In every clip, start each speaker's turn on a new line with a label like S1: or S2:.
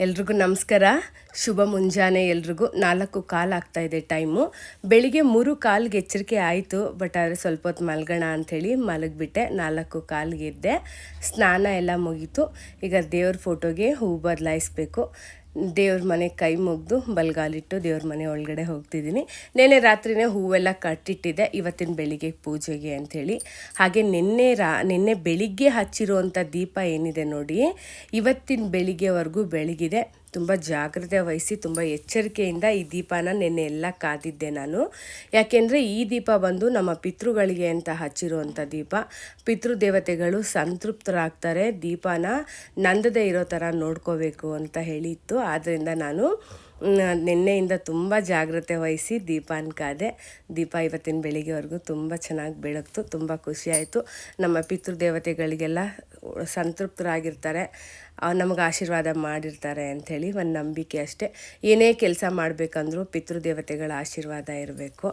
S1: ಎಲ್ರಿಗೂ ನಮಸ್ಕಾರ. ಶುಭ ಮುಂಜಾನೆ ಎಲ್ರಿಗೂ. ನಾಲ್ಕು ಕಾಲು ಆಗ್ತಾ ಇದೆ ಟೈಮು. ಬೆಳಿಗ್ಗೆ ಮೂರು ಕಾಲ್ಗೆ ಎಚ್ಚರಿಕೆ ಆಯಿತು, ಬಟ್ ಆದರೆ ಸ್ವಲ್ಪ ಹೊತ್ತು ಮಲ್ಗೋಣ ಅಂಥೇಳಿ ಮಲಗಿಬಿಟ್ಟೆ. ನಾಲ್ಕು ಕಾಲ್ಗೆ ಇದ್ದೆ ಸ್ನಾನ ಎಲ್ಲ ಮುಗೀತು. ಈಗ ದೇವ್ರ ಫೋಟೋಗೆ ಹೂ ಬದಲಾಯಿಸ್ಬೇಕು. ದೇವ್ರ ಮನೆ ಕೈ ಮುಗ್ದು ಬಲ್ಗಾಲಿಟ್ಟು ದೇವ್ರ ಮನೆ ಒಳಗಡೆ ಹೋಗ್ತಿದ್ದೀನಿ. ನೆನ್ನೆ ರಾತ್ರಿನೇ ಹೂವೆಲ್ಲ ಕಟ್ಟಿಟ್ಟಿದ್ದೆ. ಇವತ್ತಿನ ಬೆಳಿಗ್ಗೆ ಪೂಜೆಗೆ ಅಂಥೇಳಿ. ಹಾಗೆ ನಿನ್ನೆ ರಾ, ನಿನ್ನೆ ಬೆಳಿಗ್ಗೆ ಹಚ್ಚಿರುವಂಥ ದೀಪ ಏನಿದೆ ನೋಡಿ, ಇವತ್ತಿನ ಬೆಳಿಗ್ಗೆವರೆಗೂ ಬೆಳಗಿದೆ. ತುಂಬ ಜಾಗ್ರತೆ ವಹಿಸಿ, ತುಂಬ ಎಚ್ಚರಿಕೆಯಿಂದ ಈ ದೀಪನ ನೆನ್ನೆ ಎಲ್ಲ ಕಾದಿದ್ದೆ ನಾನು. ಯಾಕೆಂದರೆ ಈ ದೀಪ ಬಂದು ನಮ್ಮ ಪಿತೃಗಳಿಗೆ ಅಂತ ಹಚ್ಚಿರುವಂಥ ದೀಪ. ಪಿತೃದೇವತೆಗಳು ಸಂತೃಪ್ತರಾಗ್ತಾರೆ. ದೀಪನ ನಂದದೇ ಇರೋ ಥರ ನೋಡ್ಕೋಬೇಕು ಅಂತ ಹೇಳಿತ್ತು. ಆದ್ದರಿಂದ ನಾನು ನಿನ್ನೆಯಿಂದ ತುಂಬ ಜಾಗ್ರತೆ ವಹಿಸಿ ದೀಪಾನ ಕಾದೆ ದೀಪ ಇವತ್ತಿನ ಬೆಳಿಗ್ಗೆವರೆಗೂ ತುಂಬ ಚೆನ್ನಾಗಿ ಬೆಳಗ್ತು, ತುಂಬ ಖುಷಿಯಾಯಿತು ನಮ್ಮ ಪಿತೃದೇವತೆಗಳಿಗೆಲ್ಲ ಸಂತೃಪ್ತರಾಗಿರ್ತಾರೆ ನಮಗೆ ಆಶೀರ್ವಾದ ಮಾಡಿರ್ತಾರೆ ಅಂಥೇಳಿ ಒಂದು ನಂಬಿಕೆ ಅಷ್ಟೇ. ಏನೇ ಕೆಲಸ ಮಾಡಬೇಕಂದ್ರೂ ಪಿತೃದೇವತೆಗಳ ಆಶೀರ್ವಾದ ಇರಬೇಕು.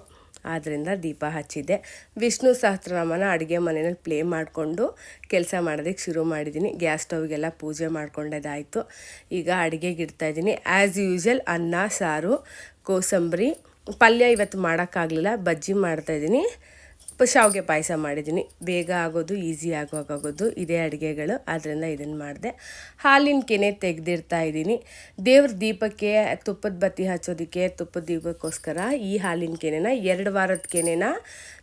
S1: ಆದ್ದರಿಂದ ದೀಪ ಹಚ್ಚಿದ್ದೆ. ವಿಷ್ಣು ಸಹಸ್ರನಾಮನ ಅಡುಗೆ ಮನೆಯಲ್ಲಿ ಪ್ಲೇ ಮಾಡಿಕೊಂಡು ಕೆಲಸ ಮಾಡೋದಕ್ಕೆ ಶುರು ಮಾಡಿದ್ದೀನಿ. ಗ್ಯಾಸ್ ಸ್ಟೌವ್ಗೆಲ್ಲ ಪೂಜೆ ಮಾಡ್ಕೊಂಡದಾಯಿತು. ಈಗ ಅಡುಗೆಗೆ ಇಡ್ತಾಯಿದ್ದೀನಿ ಆ್ಯಸ್ ಯೂಶಲ್ ಅನ್ನ, ಸಾರು, ಕೋಸಂಬರಿ. ಪಲ್ಯ ಇವತ್ತು ಮಾಡೋಕ್ಕಾಗಲಿಲ್ಲ. ಬಜ್ಜಿ ಮಾಡ್ತಾಯಿದ್ದೀನಿ ಶಾವಿಗೆ ಪಾಯಸ ಮಾಡಿದ್ದೀನಿ. ಬೇಗ ಆಗೋದು ಈಸಿ ಆಗೋಗೋದು ಇದೇ ಅಡುಗೆಗಳು. ಆದ್ದರಿಂದ ಇದನ್ನು ಮಾಡಿದೆ. ಹಾಲಿನ ಕೆನೆ ತೆಗೆದಿರ್ತಾ ಇದ್ದೀನಿ. ದೇವ್ರ ದೀಪಕ್ಕೆ ತುಪ್ಪದ ಬತ್ತಿ ಹಚ್ಚೋದಕ್ಕೆ ತುಪ್ಪದ ದೀಪಕ್ಕೋಸ್ಕರ ಈ ಹಾಲಿನ ಕೆನೆನ ಎರಡು ವಾರದ ಕೆನೆನ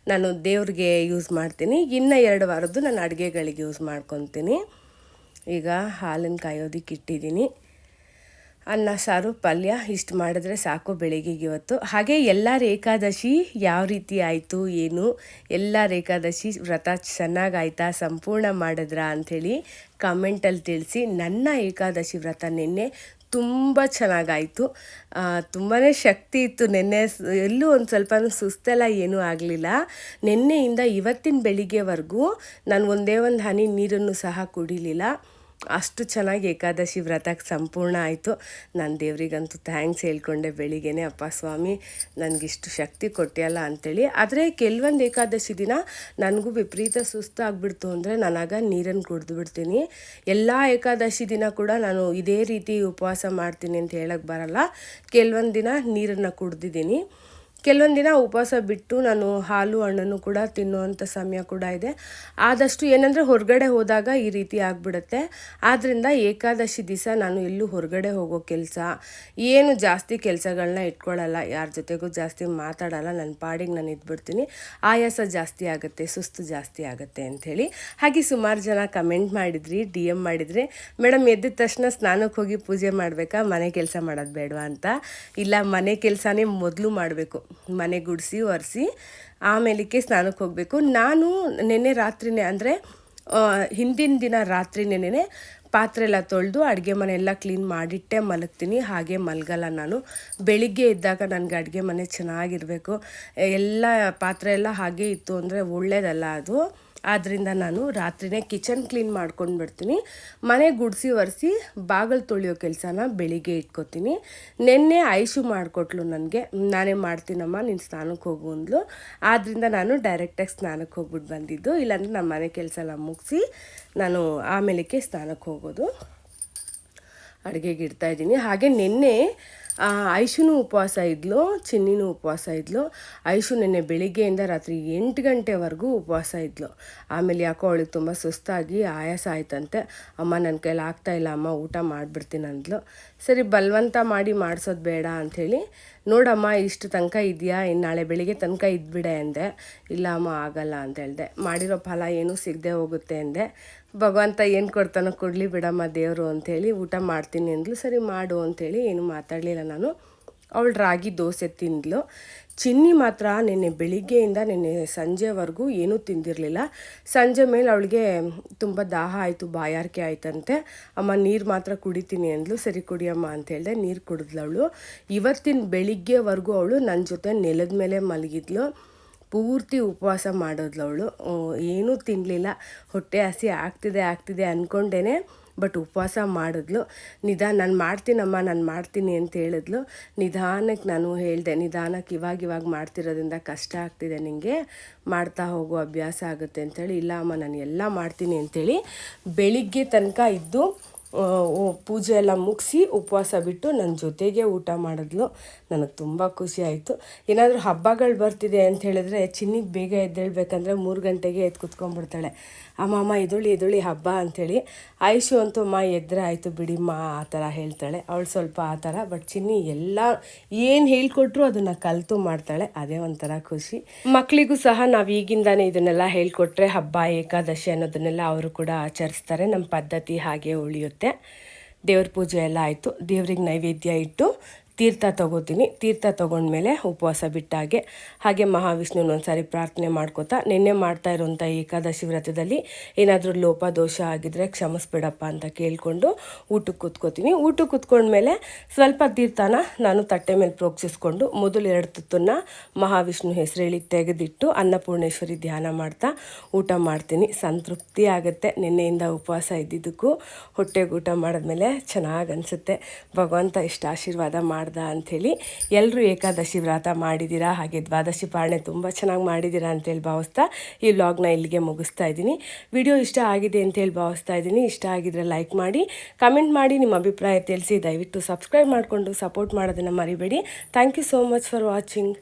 S1: ನಾನು ದೇವ್ರಿಗೆ ಯೂಸ್ ಮಾಡ್ತೀನಿ. ಇನ್ನು ಎರಡು ವಾರದ್ದು ನಾನು ಅಡುಗೆಗಳಿಗೆ ಯೂಸ್ ಮಾಡ್ಕೊತೀನಿ. ಈಗ ಹಾಲನ್ನು ಕಾಯೋದಕ್ಕೆ ಇಟ್ಟಿದ್ದೀನಿ. ಅನ್ನ, ಸಾರು, ಪಲ್ಯ ಇಷ್ಟು ಮಾಡಿದ್ರೆ ಸಾಕು ಬೆಳಿಗ್ಗೆಗೆ ಇವತ್ತು. ಹಾಗೆ ಎಲ್ಲ ಏಕಾದಶಿ ಯಾವ ರೀತಿ ಆಯಿತು, ಏನು, ಎಲ್ಲ ಏಕಾದಶಿ ವ್ರತ ಚೆನ್ನಾಗಾಯ್ತಾ, ಸಂಪೂರ್ಣ ಮಾಡಿದ್ರಾ ಅಂಥೇಳಿ ಕಮೆಂಟಲ್ಲಿ ತಿಳಿಸಿ. ನನ್ನ ಏಕಾದಶಿ ವ್ರತ ನಿನ್ನೆ ತುಂಬ ಚೆನ್ನಾಗಾಯಿತು. ತುಂಬಾ ಶಕ್ತಿ ಇತ್ತು ನಿನ್ನೆ. ಎಲ್ಲೂ ಒಂದು ಸ್ವಲ್ಪ ಸುಸ್ತೆಲ್ಲ ಏನೂ ಆಗಲಿಲ್ಲ. ನಿನ್ನೆಯಿಂದ ಇವತ್ತಿನ ಬೆಳಿಗ್ಗೆವರೆಗೂ ನಾನು ಒಂದೇ ಒಂದು ಹನಿ ನೀರನ್ನು ಸಹ ಕುಡಿಲಿಲ್ಲ. ಅಷ್ಟು ಚೆನ್ನಾಗಿ ಏಕಾದಶಿ ವ್ರತಕ್ಕೆ ಸಂಪೂರ್ಣ ಆಯಿತು. ನಾನು ದೇವರಿಗಂತೂ ಥ್ಯಾಂಕ್ಸ್ ಹೇಳ್ಕೊಂಡೆ ಬೆಳಿಗ್ಗೆನೆ, ಅಪ್ಪ ಸ್ವಾಮಿ, ನನಗಿಷ್ಟು ಶಕ್ತಿ ಕೊಟ್ಟಿಯಲ್ಲ ಅಂಥೇಳಿ ಆದರೆ ಕೆಲವೊಂದು ಏಕಾದಶಿ ದಿನ ನನಗೂ ವಿಪರೀತ ಸುಸ್ತು ಆಗಿಬಿಡ್ತು ಅಂದರೆ ನಾನಾಗ ನೀರನ್ನು ಕುಡಿದು ಬಿಡ್ತೀನಿ. ಎಲ್ಲ ಏಕಾದಶಿ ದಿನ ಕೂಡ ನಾನು ಇದೇ ರೀತಿ ಉಪವಾಸ ಮಾಡ್ತೀನಿ ಅಂತ ಹೇಳಕ್ಕೆ ಬರಲ್ಲ. ಕೆಲವೊಂದು ದಿನ ನೀರನ್ನು ಕುಡ್ದಿದ್ದೀನಿ. ಕೆಲವೊಂದು ದಿನ ಉಪವಾಸ ಬಿಟ್ಟು ನಾನು ಹಾಲು, ಹಣ್ಣನ್ನು ಕೂಡ ತಿನ್ನುವಂಥ ಸಮಯ ಕೂಡ ಇದೆ. ಆದಷ್ಟು ಏನಂದರೆ ಹೊರಗಡೆ ಹೋದಾಗ ಈ ರೀತಿ ಆಗಿಬಿಡುತ್ತೆ. ಆದ್ದರಿಂದ ಏಕಾದಶಿ ದಿವಸ ನಾನು ಎಲ್ಲೂ ಹೊರಗಡೆ ಹೋಗೋ ಕೆಲಸ, ಏನು ಜಾಸ್ತಿ ಕೆಲಸಗಳನ್ನ ಇಟ್ಕೊಳ್ಳಲ್ಲ ಯಾರ ಜೊತೆಗೂ ಜಾಸ್ತಿ ಮಾತಾಡಲ್ಲ ನನ್ನ ಪಾಡಿಗೆ ನಾನು ಇದ್ಬಿಡ್ತೀನಿ. ಆಯಾಸ ಜಾಸ್ತಿ ಆಗುತ್ತೆ, ಸುಸ್ತು ಜಾಸ್ತಿ ಆಗುತ್ತೆ ಅಂಥೇಳಿ ಹಾಗೆ ಸುಮಾರು ಜನ ಕಮೆಂಟ್ ಮಾಡಿದ್ರಿ, ಡಿ ಎಂ ಮಾಡಿದ್ರಿ. ಮೇಡಮ್ ಎದ್ದ ತಕ್ಷಣ ಸ್ನಾನಕ್ಕೆ ಹೋಗಿ ಪೂಜೆ ಮಾಡಬೇಕಾ? ಮನೆ ಕೆಲಸ ಮಾಡೋದು ಬೇಡವಾ ಅಂತ. ಇಲ್ಲ, ಮನೆ ಕೆಲಸನೇ ಮೊದಲು ಮಾಡಬೇಕು. ಮನೆ ಗುಡಿಸಿ, ಒರೆಸಿ, ಆಮೇಲಕ್ಕೆ ಸ್ನಾನಕ್ಕೆ ಹೋಗಬೇಕು. ನಾನು ನೆನ್ನೆ ರಾತ್ರಿನೇ ಅಂದರೆ ಹಿಂದಿನ ದಿನ ರಾತ್ರಿ ನೆನೆ ಪಾತ್ರೆ ಎಲ್ಲ ತೊಳೆದು ಅಡುಗೆ ಮನೆ ಎಲ್ಲ ಕ್ಲೀನ್ ಮಾಡಿಟ್ಟೆ ಮಲಗ್ತೀನಿ. ಹಾಗೆ ಮಲಗಲ್ಲ ನಾನು. ಬೆಳಿಗ್ಗೆ ಇದ್ದಾಗ ನನಗೆ ಅಡುಗೆ ಮನೆ ಚೆನ್ನಾಗಿರಬೇಕು. ಎಲ್ಲ ಪಾತ್ರೆ ಎಲ್ಲ ಹಾಗೆ ಇತ್ತು ಅಂದರೆ ಒಳ್ಳೆಯದಲ್ಲ ಅದು. ಆದ್ದರಿಂದ ನಾನು ರಾತ್ರಿನೇ ಕಿಚನ್ ಕ್ಲೀನ್ ಮಾಡ್ಕೊಂಡು ಬಿಡ್ತೀನಿ. ಮನೆ ಗುಡಿಸಿ ಒರೆಸಿ ಬಾಗಿಲು ತೊಳೆಯೋ ಕೆಲಸನ ಬೆಳಿಗ್ಗೆ ಇಟ್ಕೋತೀನಿ. ನಿನ್ನೆ ಐಶು ಮಾಡಿಕೊಟ್ಲು ನನಗೆ. ನಾನೇ ಮಾಡ್ತೀನಮ್ಮ, ನೀನು ಸ್ನಾನಕ್ಕೆ ಹೋಗು ಅಂದ್ಲು. ಆದ್ದರಿಂದ ನಾನು ಡೈರೆಕ್ಟಾಗಿ ಸ್ನಾನಕ್ಕೆ ಹೋಗ್ಬಿಟ್ಟು ಬಂದಿದ್ದು. ಇಲ್ಲಾಂದರೆ ನಮ್ಮ ಮನೆ ಕೆಲಸ ಎಲ್ಲ ಮುಗಿಸಿ ನಾನು ಆಮೇಲಕ್ಕೆ ಸ್ನಾನಕ್ಕೆ ಹೋಗೋದು. ಅಡುಗೆಗೆ ಇಡ್ತಾ ಇದ್ದೀನಿ. ಹಾಗೆ ನಿನ್ನೆ ಐಶುನೂ ಉಪವಾಸ ಇದ್ಲು, ಚಿನ್ನಿನೂ ಉಪವಾಸ ಇದ್ಲು. ಐಶು ನಿನ್ನೆ ಬೆಳಿಗ್ಗೆಯಿಂದ ರಾತ್ರಿ ಎಂಟು ಗಂಟೆವರೆಗೂ ಉಪವಾಸ ಇದ್ಲು. ಆಮೇಲೆ ಯಾಕೋ ಅವಳಿಗೆ ತುಂಬ ಸುಸ್ತಾಗಿ ಆಯಾಸ ಆಯ್ತಂತೆ. ಅಮ್ಮ ನನ್ನ ಕೈಲಿ ಆಗ್ತಾ ಇಲ್ಲ, ಅಮ್ಮ ಊಟ ಮಾಡಿಬಿಡ್ತೀನಿ ಅಂದ್ಲು. ಸರಿ, ಬಲವಂತ ಮಾಡಿ ಮಾಡಿಸೋದು ಬೇಡ ಅಂಥೇಳಿ, ನೋಡಮ್ಮ, ಇಷ್ಟು ತನಕ ಇದೆಯಾ? ಇನ್ನು ನಾಳೆ ಬೆಳಿಗ್ಗೆ ತನಕ ಇದ್ಬಿಡೆ ಅಂದೆ. ಇಲ್ಲ, ಅಮ್ಮ, ಆಗಲ್ಲ ಅಂತ ಹೇಳಿದೆ. ಮಾಡಿರೋ ಫಲ ಏನೂ ಸಿಗದೆ ಹೋಗುತ್ತೆ ಅಂದೆ. ಭಗವಂತ ಏನು ಕೊಡ್ತಾನೋ ಕೊಡಲಿ ಬಿಡಮ್ಮ ದೇವರು ಅಂಥೇಳಿ ಊಟ ಮಾಡ್ತೀನಿ ಅಂದ್ಲು. ಸರಿ ಮಾಡು ಅಂಥೇಳಿ ಏನು ಮಾತಾಡಲಿಲ್ಲ ನಾನು. ಅವಳು ರಾಗಿ ದೋಸೆ ತಿಂದ್ಲು. ಚಿನ್ನಿ ಮಾತ್ರ ನಿನ್ನೆ ಬೆಳಿಗ್ಗೆಯಿಂದ ನಿನ್ನೆ ಸಂಜೆವರೆಗೂ ಏನೂ ತಿಂದಿರಲಿಲ್ಲ. ಸಂಜೆ ಮೇಲೆ ಅವಳಿಗೆ ತುಂಬ ದಾಹ ಆಯಿತು, ಬಾಯಾರಿಕೆ ಆಯ್ತಂತೆ. ಅಮ್ಮ, ನೀರು ಮಾತ್ರ ಕುಡಿತೀನಿ ಅಂದ್ಲು. ಸರಿ ಕುಡಿಯಮ್ಮ ಅಂತ ಹೇಳಿದೆ ನೀರು ಕುಡಿದ್ಲು ಅವಳು. ಇವತ್ತಿನ ಬೆಳಿಗ್ಗೆವರೆಗೂ ಅವಳು ನನ್ನ ಜೊತೆ ನೆಲದ ಮೇಲೆ ಮಲಗಿದ್ಲು. ಪೂರ್ತಿ ಉಪವಾಸ ಮಾಡೋದ್ಲು ಅವಳು. ಏನೂ ತಿನ್ನಲಿಲ್ಲ ಹೊಟ್ಟೆ ಹಸಿ ಆಗ್ತಿದೆ ಆಗ್ತಿದೆ ಅಂದ್ಕೊಂಡೇ ಬಟ್ ಉಪವಾಸ ಮಾಡಿದ್ಲು. ನಿಧಾನ, ನಾನು ಮಾಡ್ತೀನಮ್ಮ, ನಾನು ಮಾಡ್ತೀನಿ ಅಂತ ಹೇಳಿದ್ಲು. ನಿಧಾನಕ್ಕೆ ನಾನು ಹೇಳಿದೆ ನಿಧಾನಕ್ಕೆ ಇವಾಗ ಇವಾಗ ಮಾಡ್ತಿರೋದ್ರಿಂದ ಕಷ್ಟ ಆಗ್ತಿದೆ ನಿನಗೆ ಮಾಡ್ತಾ ಹೋಗೋ, ಅಭ್ಯಾಸ ಆಗುತ್ತೆ ಅಂತೇಳಿ ಇಲ್ಲ ಅಮ್ಮ ನಾನು ಎಲ್ಲ ಮಾಡ್ತೀನಿ ಅಂತೇಳಿ ಬೆಳಿಗ್ಗೆ ತನಕ ಇದ್ದು ಪೂಜೆ ಎಲ್ಲ ಮುಗಿಸಿ ಉಪವಾಸ ಬಿಟ್ಟು ನನ್ನ ಜೊತೆಗೆ ಊಟ ಮಾಡಿದ್ಲು. ನನಗೆ ತುಂಬ ಖುಷಿ ಆಯಿತು. ಏನಾದರೂ ಹಬ್ಬಗಳು ಬರ್ತಿದೆ ಅಂತ ಹೇಳಿದ್ರೆ ಚಿನ್ನಿಗೆ ಬೇಗ ಎದ್ದೇಳ್ಬೇಕಂದ್ರೆ ಮೂರು ಗಂಟೆಗೆ ಎದ್ದು ಕುತ್ಕೊಂಡ್ಬಿಡ್ತಾಳೆ. ಅಮ್ಮ ಅಮ್ಮ ಎದುಳಿ ಎದುಳಿ ಹಬ್ಬ ಅಂಥೇಳಿ ಆಯುಷು ಅಂತೂ ಅಮ್ಮ ಎದ್ರೆ ಆಯಿತು ಬಿಡಿಮ್ಮ ಆ ಥರ ಹೇಳ್ತಾಳೆ. ಅವಳು ಸ್ವಲ್ಪ ಆ ಥರ ಬಟ್ ಚಿನ್ನಿ ಎಲ್ಲ ಏನು ಹೇಳ್ಕೊಟ್ರು ಅದನ್ನು ಕಲಿತು ಮಾಡ್ತಾಳೆ. ಅದೇ ಒಂಥರ ಖುಷಿ. ಮಕ್ಕಳಿಗೂ ಸಹ ನಾವು ಈಗಿಂದಾನೇ ಇದನ್ನೆಲ್ಲ ಹೇಳ್ಕೊಟ್ರೆ ಹಬ್ಬ, ಏಕಾದಶಿ ಅನ್ನೋದನ್ನೆಲ್ಲ ಅವರು ಕೂಡ ಆಚರಿಸ್ತಾರೆ. ನಮ್ಮ ಪದ್ಧತಿ ಹಾಗೆ ಉಳಿಯುತ್ತೆ. ದೇವ್ರ ಪೂಜೆ ಎಲ್ಲ ಆಯಿತು. ದೇವ್ರಿಗೆ ನೈವೇದ್ಯ ಇಟ್ಟು ತೀರ್ಥ ತಗೋತೀನಿ. ತೀರ್ಥ ತೊಗೊಂಡ್ಮೇಲೆ ಉಪವಾಸ ಬಿಟ್ಟಾಗೆ ಹಾಗೆ ಮಹಾವಿಷ್ಣುನ ಒಂದ್ಸಾರಿ ಪ್ರಾರ್ಥನೆ ಮಾಡ್ಕೋತಾ, ನಿನ್ನೆ ಮಾಡ್ತಾ ಇರುವಂಥ ಏಕಾದಶಿ ವ್ರತದಲ್ಲಿ ಏನಾದರೂ ಲೋಪ, ದೋಷ ಆಗಿದ್ರೆ ಕ್ಷಮಿಸ್ಬಿಡಪ್ಪ ಅಂತ ಕೇಳಿಕೊಂಡು ಊಟಕ್ಕೆ ಕೂತ್ಕೋತೀನಿ. ಊಟಕ್ಕೆ ಕೂತ್ಕೊಂಡ್ಮೇಲೆ ಸ್ವಲ್ಪ ತೀರ್ಥನ ನಾನು ತಟ್ಟೆ ಮೇಲೆ ಪ್ರೋಕ್ಷಿಸ್ಕೊಂಡು ಮೊದಲು ಎರಡು ತುತ್ತನ್ನು ಮಹಾವಿಷ್ಣು ಹೆಸರೇಳಿ ತೆಗೆದಿಟ್ಟು ಅನ್ನಪೂರ್ಣೇಶ್ವರಿ ಧ್ಯಾನ ಮಾಡ್ತಾ ಊಟ ಮಾಡ್ತೀನಿ. ಸಂತೃಪ್ತಿ ಆಗುತ್ತೆ. ನಿನ್ನೆಯಿಂದ ಉಪವಾಸ ಇದ್ದಿದ್ದಕ್ಕೂ ಹೊಟ್ಟೆಗೆ ಊಟ ಮಾಡಿದ್ಮೇಲೆ ಚೆನ್ನಾಗಿ ಅನಿಸುತ್ತೆ. ಭಗವಂತ ಇಷ್ಟ ಆಶೀರ್ವಾದ ಮಾಡ್ದ ಅಂಥೇಳಿ ಎಲ್ಲರೂ ಏಕಾದಶಿ ವ್ರತ ಮಾಡಿದ್ದೀರಾ ಹಾಗೆ ದ್ವಾದಶಿ ಪಾಳನೆ ತುಂಬ ಚೆನ್ನಾಗಿ ಮಾಡಿದ್ದೀರಾ ಅಂತೇಳಿ ಭಾವಿಸ್ತಾ ಈ ವ್ಲಾಗ್ನ ಇಲ್ಲಿಗೆ ಮುಗಿಸ್ತಾ ಇದ್ದೀನಿ. ವಿಡಿಯೋ ಇಷ್ಟ ಆಗಿದೆ ಅಂತೇಳಿ ಭಾವಿಸ್ತಾ ಇದ್ದೀನಿ. ಇಷ್ಟ ಆಗಿದ್ರೆ ಲೈಕ್ ಮಾಡಿ, ಕಮೆಂಟ್ ಮಾಡಿ, ನಿಮ್ಮ ಅಭಿಪ್ರಾಯ ತಿಳಿಸಿ. ದಯವಿಟ್ಟು ಸಬ್ಸ್ಕ್ರೈಬ್ ಮಾಡಿಕೊಂಡು ಸಪೋರ್ಟ್ ಮಾಡೋದನ್ನು ಮರಿಬೇಡಿ. Thank you so much for watching.